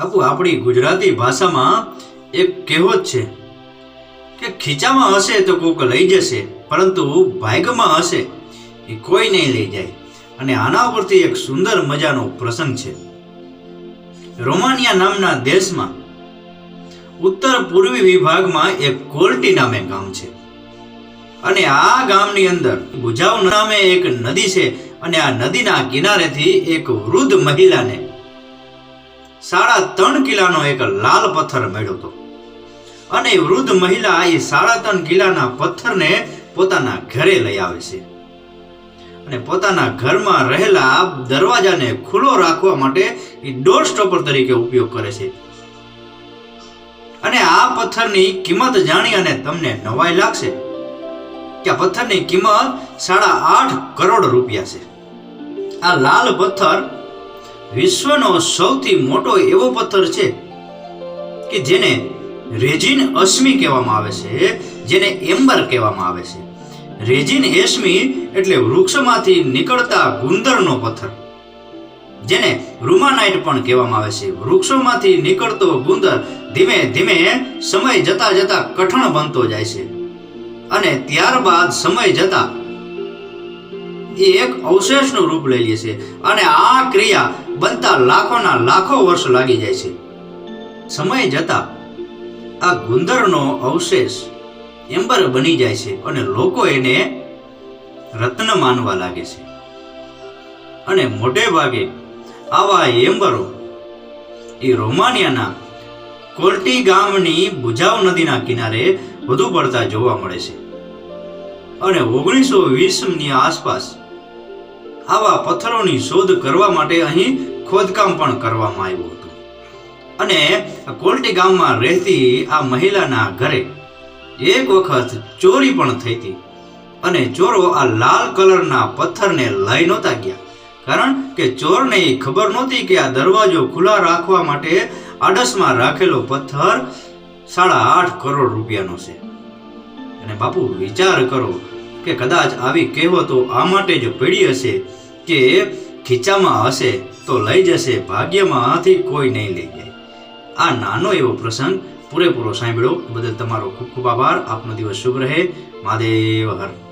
બાપુ આપણી ગુજરાતી ભાષામાં એક કહેવત છે કે ખીચામાં હશે તો કોક લઈ જશે, પરંતુ ભાગ્યમાં હશે એ કોઈ નહીં લઈ જાય. અને આના પરથી એક સુંદર મજાનો પ્રસંગ છે. રોમાનિયા નામના દેશમાં ઉત્તર પૂર્વી વિભાગમાં એક કોલટી નામે ગામ છે. અને આ ગામની અંદર ભુજાવ નામે એક નદી છે અને આ નદીના કિનારેથી એક વૃદ્ધ મહિલાને સાડા ત્રણ કિલ્લાનો એક લાલ પથ્થર મળ્યો હતો. અને વૃદ્ધ મહિલા એ સાડા ત્રણ કિલ્લાના પથ્થરને પોતાના ઘરે લઈ આવે છે. અને પોતાના ઘરમાં રહેલા દરવાજાને ખુલ્લો રાખવા માટે એ ડોર સ્ટોપર તરીકે ઉપયોગ કરે છે. અને આ પથ્થરની કિંમત જાણી અને તમને નવાઈ લાગશે કે આ પથ્થરની કિંમત સાડા આઠ કરોડ રૂપિયા છે. આ લાલ પથ્થર વિશ્વનો સૌથી મોટો એવો પથ્થર છે કે જેને રેજિન અશ્મી કહેવામાં આવે છે, જેને એમ્બર કહેવામાં આવે છે. રેજિન એશ્મી એટલે વૃક્ષમાંથી નીકળતા ગુંદરનો પથ્થર, જેને રૂમાનાઇટ પણ કહેવામાં આવે છે. વૃક્ષોમાંથી નીકળતો ગુંદર ધીમે ધીમે સમય જતા જતા કઠણ બનતો જાય છે અને ત્યારબાદ સમય જતા એ એક અવશેષનું રૂપ લઈ લે છે અને આ ક્રિયા બનતા લાખોના લાખો વર્ષ લાગી જાય છે. સમય જતા આ ગુંદરનો અવશેષ એમ્બર બની જાય છે અને લોકો એને રત્ન માનવા લાગે છે. અને મોટે ભાગે આવા એમ્બરો એ રોમાનિયાના કોલ્ટી ગામની ભુજાવ નદીના કિનારે વધુ પડતા જોવા મળે છે. અને ઓગણીસો વીસની આસપાસ આવા પથ્થરોની શોધ કરવા માટે અહીં ખોદકામ પણ કરવામાં આવ્યું હતું. અને કોલટી ગામમાં રહેતી આ મહિલાના ઘરે એક વખત ચોરી પણ થઈ હતી. અને ચોરો આ લાલ કલરના પથ્થરને લઈ નહોતા ગયા. કારણ કે ચોરને એ ખબર નહોતી કે આ દરવાજો ખુલ્લા રાખવા માટે આડસમાં રાખેલો પથ્થર સાડા આઠ કરોડ રૂપિયાનો છે. અને બાપુ વિચાર કરો કે કદાચ આવી કહેવતો આ માટે જ પડી હશે કે ખીચામાં હશે તો લઈ જશે, ભાગ્યમાંથી કોઈ નહીં લઈ જાય. આ નાનો એવો પ્રસંગ પૂરેપૂરો સાંભળ્યો. બદલ તમારો ખૂબ ખૂબ આભાર. આપનો દિવસ શુભ રહે. મહાદેવ હર.